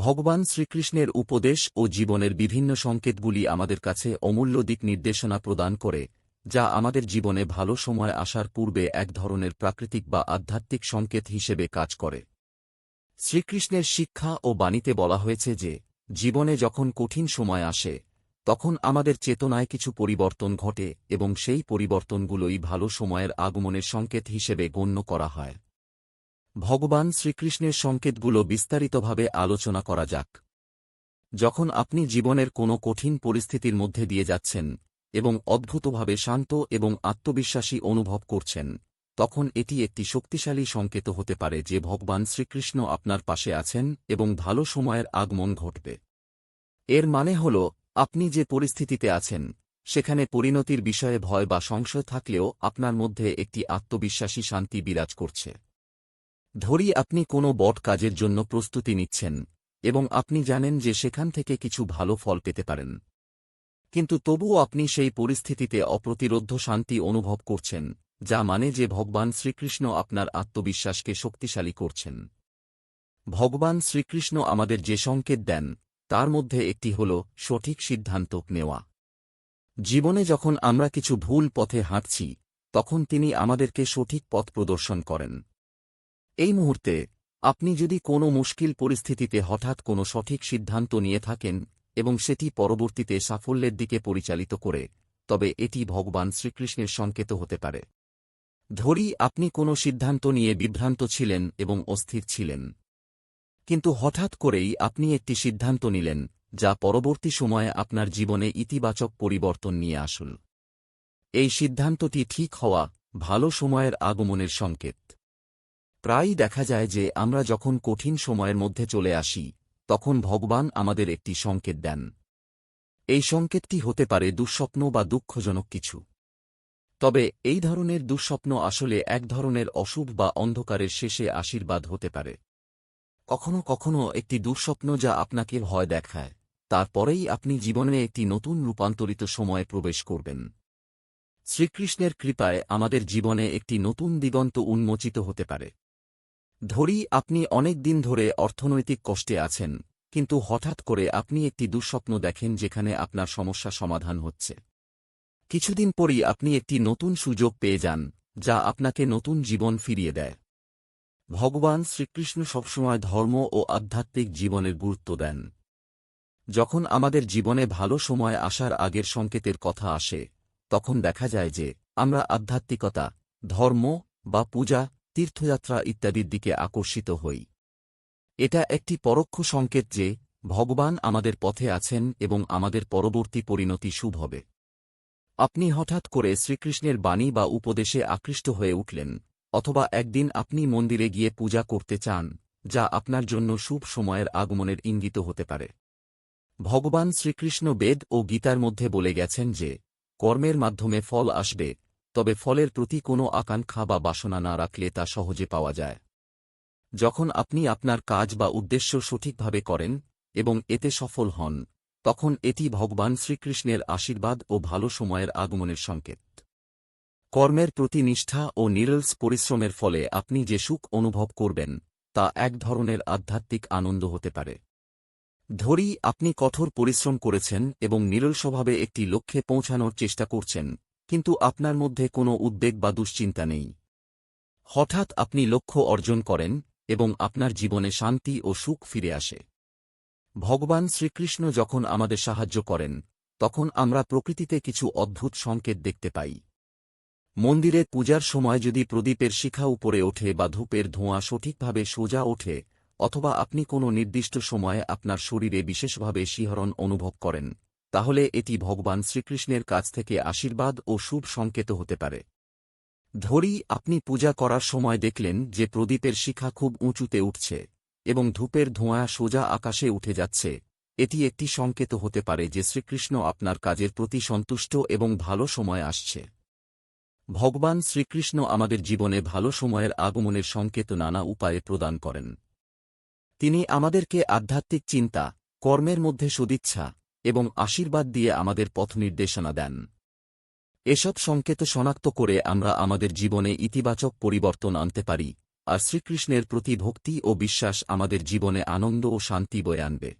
ভগবান শ্রীকৃষ্ণের উপদেশ ও জীবনের বিভিন্ন সংকেতগুলি আমাদের কাছে অমূল্য দিক নির্দেশনা প্রদান করে, যা আমাদের জীবনে ভালো সময় আসার পূর্বে এক ধরনের প্রাকৃতিক বা আধ্যাত্মিক সংকেত হিসেবে কাজ করে। শ্রীকৃষ্ণের শিক্ষা ও বাণীতে বলা হয়েছে যে, জীবনে যখন কঠিন সময় আসে, তখন আমাদের চেতনায় কিছু পরিবর্তন ঘটে এবং সেই পরিবর্তনগুলোই ভালো সময়ের আগমনের সংকেত হিসেবে গণ্য করা হয়। ভগবান শ্রীকৃষ্ণের সংকেতগুলো বিস্তারিতভাবে আলোচনা করা যাক। যখন আপনি জীবনের কোনো কঠিন পরিস্থিতির মধ্যে দিয়ে যাচ্ছেন এবং অদ্ভুতভাবে শান্ত এবং আত্মবিশ্বাসী অনুভব করছেন, তখন এটি একটি শক্তিশালী সংকেত হতে পারে যে ভগবান শ্রীকৃষ্ণ আপনার পাশে আছেন এবং ভালো সময়ের আগমন ঘটবে। এর মানে হল, আপনি যে পরিস্থিতিতে আছেন, সেখানে পরিণতির বিষয়ে ভয় বা সংশয় থাকলেও আপনার মধ্যে একটি আত্মবিশ্বাসী শান্তি বিরাজ করছে। ধরি আপনি কোনো বট কাজের জন্য প্রস্তুতি নিচ্ছেন, এবং আপনি জানেন যে সেখান থেকে কিছু ভালো ফল পেতে পারেন। কিন্তু তবুও আপনি সেই পরিস্থিতিতে অপ্রতিরোধ্য শান্তি অনুভব করছেন, যা মানে যে ভগবান শ্রীকৃষ্ণ আপনার আত্মবিশ্বাসকে শক্তিশালী করছেন। ভগবান শ্রীকৃষ্ণ আমাদের যে সংকেত দেন, তার মধ্যে একটি হল সঠিক সিদ্ধান্ত নেওয়া। জীবনে যখন আমরা কিছু ভুল পথে হাঁটছি, তখন তিনি আমাদেরকে সঠিক পথ প্রদর্শন করেন। এই মুহূর্তে, আপনি যদি কোনো মুশকিল পরিস্থিতিতে হঠাৎ কোনো সঠিক সিদ্ধান্ত নিয়ে থাকেন এবং সেটি পরবর্তীতে সাফল্যের দিকে পরিচালিত করে, তবে এটি ভগবান শ্রীকৃষ্ণের সংকেত হতে পারে। ধরি আপনি কোনো সিদ্ধান্ত নিয়ে বিভ্রান্ত ছিলেন এবং অস্থির ছিলেন। কিন্তু হঠাৎ করেই আপনি একটি সিদ্ধান্ত নিলেন, যা পরবর্তী সময়ে আপনার জীবনে ইতিবাচক পরিবর্তন নিয়ে আসুন এই সিদ্ধান্তটি ঠিক হওয়া ভালো সময়ের আগমনের সংকেত। প্রায়ই দেখা যায় যে আমরা যখন কঠিন সময়ের মধ্যে চলে আসি, তখন ভগবান আমাদের একটি সংকেত দেন। এই সংকেতটি হতে পারে দুঃস্বপ্ন বা দুঃখজনক কিছু। তবে এই ধরনের দুঃস্বপ্ন আসলে এক ধরনের অশুভ বা অন্ধকারের শেষে আশীর্বাদ হতে পারে। কখনো কখনো একটি দুঃস্বপ্ন যা আপনাকে ভয় দেখায়, তারপরেই আপনি জীবনে একটি নতুন রূপান্তরিত সময়ে প্রবেশ করবেন। শ্রীকৃষ্ণের কৃপায় আমাদের জীবনে একটি নতুন দিগন্ত উন্মোচিত হতে পারে। ধরি আপনি অনেক দিন ধরে অর্থনৈতিক কষ্টে আছেন, কিন্তু হঠাৎ করে আপনি একটি দুঃস্বপ্ন দেখেন যেখানে আপনার সমস্যা সমাধান হচ্ছে। কিছুদিন পরই আপনি একটি নতুন সুযোগ পেয়ে যান, যা আপনাকে নতুন জীবন ফিরিয়ে দেয়। ভগবান শ্রীকৃষ্ণ সবসময় ধর্ম ও আধ্যাত্মিক জীবনের গুরুত্ব দেন। যখন আমাদের জীবনে ভালো সময় আসার আগের সংকেতের কথা আসে, তখন দেখা যায় যে আমরা আধ্যাত্মিকতা, ধর্ম বা পূজা তীর্থযাত্রা ইত্যাদির দিকে আকর্ষিত হই। এটা একটি পরোক্ষ সংকেত যে, ভগবান আমাদের পথে আছেন এবং আমাদের পরবর্তী পরিণতি শুভ হবে। আপনি হঠাৎ করে শ্রীকৃষ্ণের বাণী বা উপদেশে আকৃষ্ট হয়ে উঠলেন, অথবা একদিন আপনি মন্দিরে গিয়ে পূজা করতে চান, যা আপনার জন্য শুভ সময়ের আগমনের ইঙ্গিত হতে পারে। ভগবান শ্রীকৃষ্ণ বেদ ও গীতার মধ্যে বলে গেছেন যে, কর্মের মাধ্যমে ফল আসবে তবে ফলের প্রতি কোনো আকাঙ্ক্ষা বা বাসনা না রাখলে তা সহজে পাওয়া যায়। যখন আপনি আপনার কাজ বা উদ্দেশ্য সঠিকভাবে করেন এবং এতে সফল হন, তখন এটি ভগবান শ্রীকৃষ্ণের আশীর্বাদ ও ভালো সময়ের আগমনের সংকেত। কর্মের প্রতি নিষ্ঠা ও নিরলস পরিশ্রমের ফলে আপনি যে সুখ অনুভব করবেন, তা এক ধরনের আধ্যাত্মিক আনন্দ হতে পারে। ধরি আপনি কঠোর পরিশ্রম করেছেন এবং নিরলসভাবে একটি লক্ষ্যে পৌঁছানোর চেষ্টা করছেন কিন্তু আপনার মধ্যে কোনো উদ্বেগ বা দুশ্চিন্তা নেই। হঠাৎ আপনি লক্ষ্য অর্জন করেন এবং আপনার জীবনে শান্তি ও সুখ ফিরে আসে। ভগবান শ্রীকৃষ্ণ যখন আমাদের সাহায্য করেন, তখন আমরা প্রকৃতিতে কিছু অদ্ভুত সংকেত দেখতে পাই। মন্দিরে পূজার সময় যদি প্রদীপের শিখা উপরে ওঠে বা ধূপের ধোঁয়া সঠিকভাবে সোজা ওঠে, অথবা আপনি কোনো নির্দিষ্ট সময়ে আপনার শরীরে বিশেষভাবে শিহরণ অনুভব করেন তাহলে এটি ভগবান শ্রীকৃষ্ণের কাছ থেকে আশীর্বাদ ও শুভ সংকেত হতে পারে। ধরি, আপনি পূজা করার সময় দেখলেন যে প্রদীপের শিখা খুব উঁচুতে উঠছে এবং ধূপের ধোঁয়া সোজা আকাশে উঠে যাচ্ছে। এটি একটি সংকেত হতে পারে যে শ্রীকৃষ্ণ আপনার কাজের প্রতি সন্তুষ্ট এবং ভালো সময় আসছে। ভগবান শ্রীকৃষ্ণ আমাদের জীবনে ভালো সময়ের আগমনের সংকেত নানা উপায়ে প্রদান করেন। তিনি আমাদেরকে আধ্যাত্মিক চিন্তা, কর্মের মধ্যে সদিচ্ছা এবং আশীর্বাদ দিয়ে আমাদের পথ নির্দেশনা দেন। এসব সংকেত শনাক্ত করে আমরা আমাদের জীবনে ইতিবাচক পরিবর্তন আনতে পারি, আর শ্রীকৃষ্ণের প্রতি ভক্তি ও বিশ্বাস আমাদের জীবনে আনন্দ ও শান্তি বয়ে আনবে।